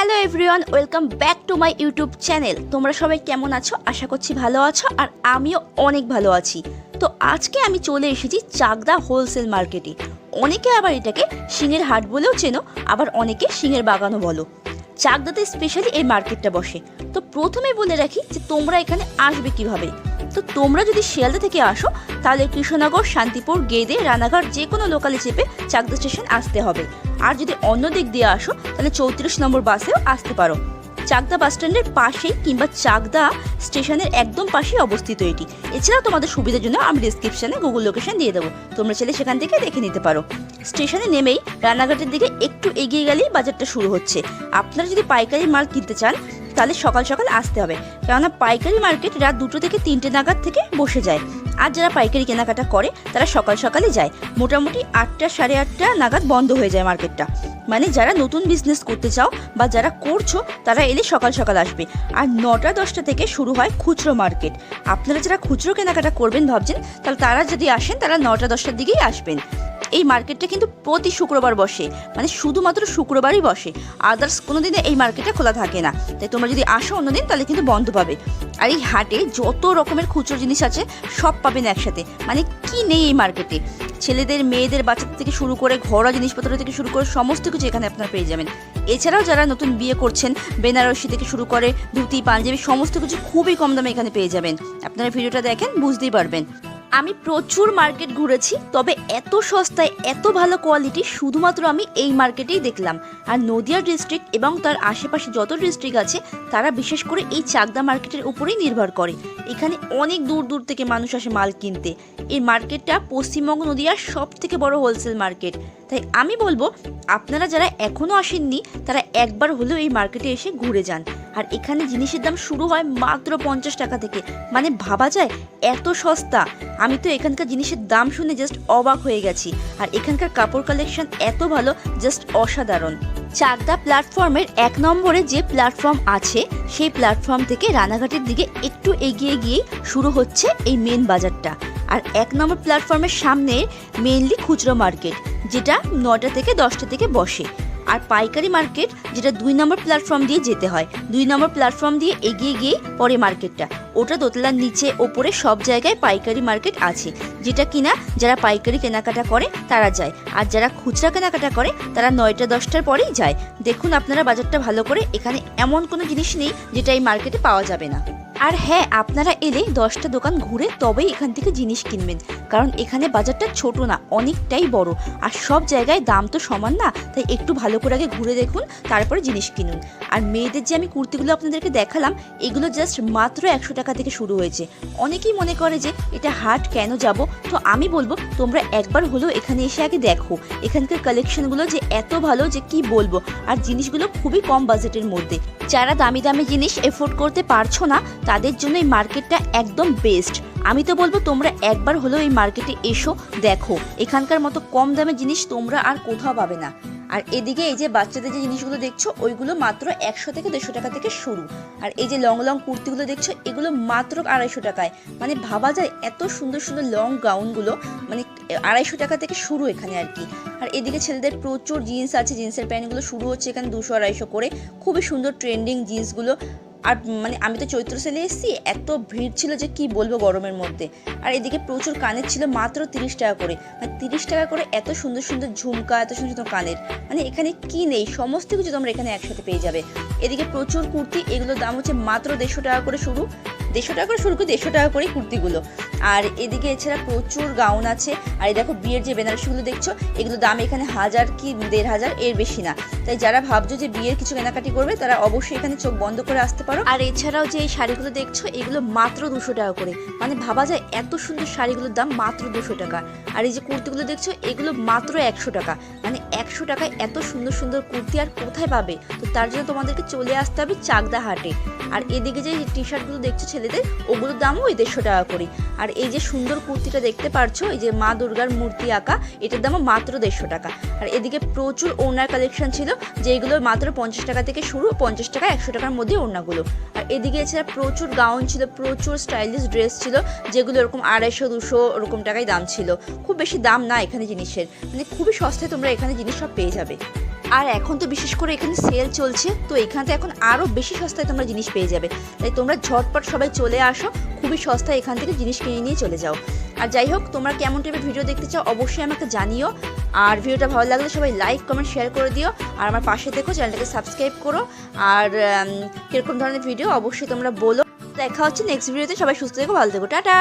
Hello everyone, welcome back to my YouTube channel. তোমরা সবাই কেমন আছো? আশা করছি ভালো আছো, আর আমিও অনেক ভালো আছি। তো আজকে আমি চলে এসেছি চাকদা হোলসেল মার্কেটে। অনেকে আবার এটাকে সিংহের হাট বলেও চেনো, আবার অনেকে সিংহের বাগানও বলো। চাকদাতে স্পেশালি এই মার্কেটটা বসে। তো প্রথমে বলে রাখি যে তোমরা এখানে আসবে কীভাবে? তো তোমরা যদি শিয়ালদা থেকে আসো, তাহলে কৃষ্ণনগর, শান্তিপুর গেদে রানাঘাট যে কোনো লোকালে চেপে চাকদা স্টেশন আসতে হবে। আর যদি অন্য দিক দিয়ে আসো, তাহলে চৌত্রিশ নম্বর বাসেও আসতে পারো। চাকদা বাস স্ট্যান্ডের পাশেই কিংবা চাকদা স্টেশনের একদম পাশেই অবস্থিত এটি। এছাড়াও তোমাদের সুবিধার জন্য আমি ডিসক্রিপশনে গুগল লোকেশন দিয়ে দেবো। তোমরা চাইলে সেখান থেকে দেখে নিতে পারো। স্টেশনে নেমেই রানাঘাটের দিকে একটু এগিয়ে গেলেই বাজারটা শুরু হচ্ছে। আপনারা যদি পাইকারি মাল কিনতে চান তাহলে সকাল সকাল আসতে হবে। কেননা পাইকারি মার্কেট রাত দুটো থেকে তিনটে নাগাদ থেকে বসে যায়। আর যারা পাইকারি কেনাকাটা করে, তারা সকাল সকালে যায়। মোটামুটি আটটা সাড়ে আটটা নাগাদ বন্ধ হয়ে যায় মার্কেটটা মানে যারা নতুন বিজনেস করতে চাও বা যারা করছ, তারা এলে সকাল সকাল আসবে। আর নটা দশটা থেকে শুরু হয় খুচরো মার্কেট আপনারা যারা খুচরো কেনাকাটা করবেন ভাবছেন, তাহলে তারা যদি আসেন, তারা নটা দশটার দিকেই আসবেন। এই মার্কেটটা কিন্তু প্রতি শুক্রবার বসে। মানে শুধুমাত্র শুক্রবারই বসে। আদার্স কোনো দিনে এই মার্কেটটা খোলা থাকে না। তাই তোমরা যদি আসো অন্যদিন, তাহলে কিন্তু বন্ধ পাবে। আর এই হাটে যত রকমের খুচরো জিনিস আছে, সব পাবেন একসাথে। মানে কি নেই এই মার্কেটে ছেলেদের, মেয়েদের, বাচ্চাদের থেকে শুরু করে ঘরোয়া জিনিসপত্র থেকে শুরু করে সমস্ত কিছু এখানে আপনারা পেয়ে যাবেন। এছাড়াও যারা নতুন বিয়ে করছেন, বেনারসি থেকে শুরু করে ধুতি, পাঞ্জাবি, সমস্ত কিছু খুবই কম দামে এখানে পেয়ে যাবেন। আপনারা ভিডিওটা দেখেন, বুঝতেই পারবেন। আমি প্রচুর মার্কেট ঘুরেছি, তবে এত সস্তায়, এত ভালো কোয়ালিটি শুধুমাত্র আমি এই মার্কেটেই দেখলাম। আর নদিয়া ডিস্ট্রিক্ট এবং তার আশেপাশে যত ডিস্ট্রিক্ট আছে, তারা বিশেষ করে এই চাকদা মার্কেটের উপরেই নির্ভর করে। এখানে অনেক দূর দূর থেকে মানুষ আসে মাল কিনতে। এই মার্কেটটা পশ্চিমবঙ্গ নদিয়ার সব থেকে বড় হোলসেল মার্কেট। তাই আমি বলব, আপনারা যারা এখনও আসেননি, তারা একবার হলেও এই মার্কেটে এসে ঘুরে যান। আর এখানে জিনিসের দাম শুরু হয় মাত্র পঞ্চাশ টাকা থেকে। মানে ভাবা যায়, এত সস্তা। আমি তো এখানকার জিনিসের দাম শুনে জাস্ট অবাক হয়ে গেছি। আর এখানকার কাপড় কালেকশন এত ভালো জাস্ট অসাধারণ। চাকদা প্ল্যাটফর্মের এক নম্বরে যে প্ল্যাটফর্ম আছে, সেই প্ল্যাটফর্ম থেকে রানাঘাটের দিকে একটু এগিয়ে গিয়ে শুরু হচ্ছে এই মেন বাজারটা। আর এক নম্বর প্ল্যাটফর্মের সামনে মেনলি খুচরো মার্কেট যেটা নটা থেকে দশটা থেকে বসে। আর পাইকারি মার্কেট, যেটা দুই নম্বর প্ল্যাটফর্ম দিয়ে যেতে হয়। দুই নম্বর প্ল্যাটফর্ম দিয়ে এগিয়ে গিয়ে পরে মার্কেটটা। ওটা দোতলার নিচে, ওপরে সব জায়গায় পাইকারি মার্কেট আছে। যেটা কিনা যারা পাইকারি কেনাকাটা করে, তারা যায়। আর যারা খুচরা কেনাকাটা করে, তারা নয়টা, দশটার পরেই যায়। দেখুন আপনারা বাজারটা ভালো করে, এখানে এমন কোনো জিনিস নেই, যেটা এই মার্কেটে পাওয়া যাবে না। আর হ্যাঁ আপনারা এলে দশটা দোকান ঘুরে তবেই এখান থেকে জিনিস কিনবেন। কারণ এখানে বাজারটা ছোট না, অনেকটাই বড়। আর সব জায়গায় দাম তো সমান না, তাই একটু ভালো করে আগে ঘুরে দেখুন, তারপরে জিনিস কিনুন। আর মেয়েদের যে আমি কুর্তিগুলো আপনাদেরকে দেখালাম, এগুলো জাস্ট মাত্র একশো টাকা থেকে শুরু হয়েছে। অনেকেই মনে করে যে, এটা হাট, কেন যাব? তো আমি বলব, তোমরা একবার হলেও এখানে এসে আগে দেখো। এখানকার কালেকশনগুলো যে এত ভালো যে কি বলব? আর জিনিসগুলো খুবই কম বাজেটের মধ্যে। যারা দামি দামি জিনিস এফোর্ড করতে পারছ না, তাদের জন্য এই মার্কেটটা একদম বেস্ট আমি তো বলব, তোমরা একবার হলেও এই মার্কেটে এসো, দেখো। এখানকার মতো কম দামে জিনিস তোমরা আর কোথাও পাবে না। আর এদিকে এই যে বাচ্চাদের যে জিনিসগুলো দেখছ, ওইগুলো মাত্র একশো থেকে দেড়শো টাকা থেকে শুরু। আর এই যে লং লং কুর্তিগুলো দেখছ, এগুলো মাত্র আড়াইশো টাকায়। মানে ভাবা যায়, এত সুন্দর সুন্দর লং গাউনগুলো মানে আড়াইশো টাকা থেকে শুরু এখানে আর কি। আর এদিকে ছেলেদের প্রচুর জিন্স আছে জিন্সের প্যান্টগুলো শুরু হচ্ছে এখানে দুশো আড়াইশো করে। খুবই সুন্দর ট্রেন্ডিং জিন্সগুলো আর মানে আমি তো চৈত্র সেলে এসেছি, এত ভিড় ছিল যে কি বলব গরমের মধ্যে। আর এদিকে প্রচুর কানের ছিল মাত্র তিরিশ টাকা করে। মানে তিরিশ টাকা করে এত সুন্দর সুন্দর ঝুমকা, এত সুন্দর সুন্দর কানের। মানে এখানে কি নেই? সমস্ত কিছু তোমরা এখানে একসাথে পেয়ে যাবে। এদিকে প্রচুর কুর্তি, এগুলোর দাম হচ্ছে মাত্র দেড়শো টাকা করে শুরু। দেড়শো টাকা করে শুরু করে দেড়শো টাকা করেই কুর্তিগুলো। আর এদিকে এছাড়া প্রচুর গাউন আছে। আর এই দেখো বিয়ের যে বেনারসিগুলো দেখছ, এগুলো দাম এখানে হাজার কি দেড় হাজার, এর বেশি না। তাই যারা ভাবছ যে বিয়ের কিছু কেনাকাটি করবে, তারা অবশ্যই এখানে চোখ বন্ধ করে আসতে পারো। আর এছাড়াও যে এই শাড়িগুলো দেখছ, এগুলো মাত্র দুশো টাকা করে। মানে ভাবা যায় এত সুন্দর শাড়িগুলোর দাম মাত্র দুশো টাকা। আর এই যে কুর্তিগুলো দেখছ, এগুলো মাত্র একশো টাকা। মানে একশো টাকায় এত সুন্দর সুন্দর কুর্তি আর কোথায় পাবে? তো তার জন্য তোমাদেরকে চলে আসতে হবে চাকদা হাটে আর এদিকে যে টি শার্টগুলো দেখছ ছেলেদের ওগুলোর দামও ওই দেড়শো টাকা করে। আর এই যে সুন্দর কুর্তিটা দেখতে পারছ, এই যে মা দুর্গার মূর্তি আঁকা, এটার দামও মাত্র দেড়শো টাকা। আর এদিকে প্রচুর ওনার কালেকশন ছিল যেগুলো মাত্র পঞ্চাশ টাকা থেকে শুরু, পঞ্চাশ টাকা, একশো টাকার মধ্যে ওড়নাগুলো। আর এদিকে এছাড়া প্রচুর গাউন ছিল, প্রচুর স্টাইলিশ ড্রেস ছিল, যেগুলো এরকম আড়াইশো, দুশো ওরকম টাকায় দাম ছিল। খুব বেশি দাম না এখানে জিনিসের। মানে খুবই সস্তায় তোমরা এখানে জিনিস সব পেয়ে যাবে। আর এখন তো বিশেষ করে এখানে সেল চলছে, তো এখানে এখন আরও বেশি সস্তায় তোমরা জিনিস পেয়ে যাবে। তাই তোমরা ঝটপট সবাই চলে আসো, খুবই সস্তায় এখান থেকে জিনিস কিনে নিয়ে চলে যাও। আর যাই হোক, তোমরা কেমন টাইপের ভিডিও দেখতে চাও অবশ্যই আমাকে জানিও। আর ভিডিওটা ভালো লাগলে সবাই লাইক কমেন্ট শেয়ার করে দিও। আর আমার পাশে দেখো চ্যানেলটাকে সাবস্ক্রাইব করো। আর কীরকম ধরনের ভিডিও অবশ্যই তোমরা বলো। দেখা হচ্ছে নেক্সট ভিডিওতে সবাই সুস্থ থেকো, ভালো থেকো। টাটা!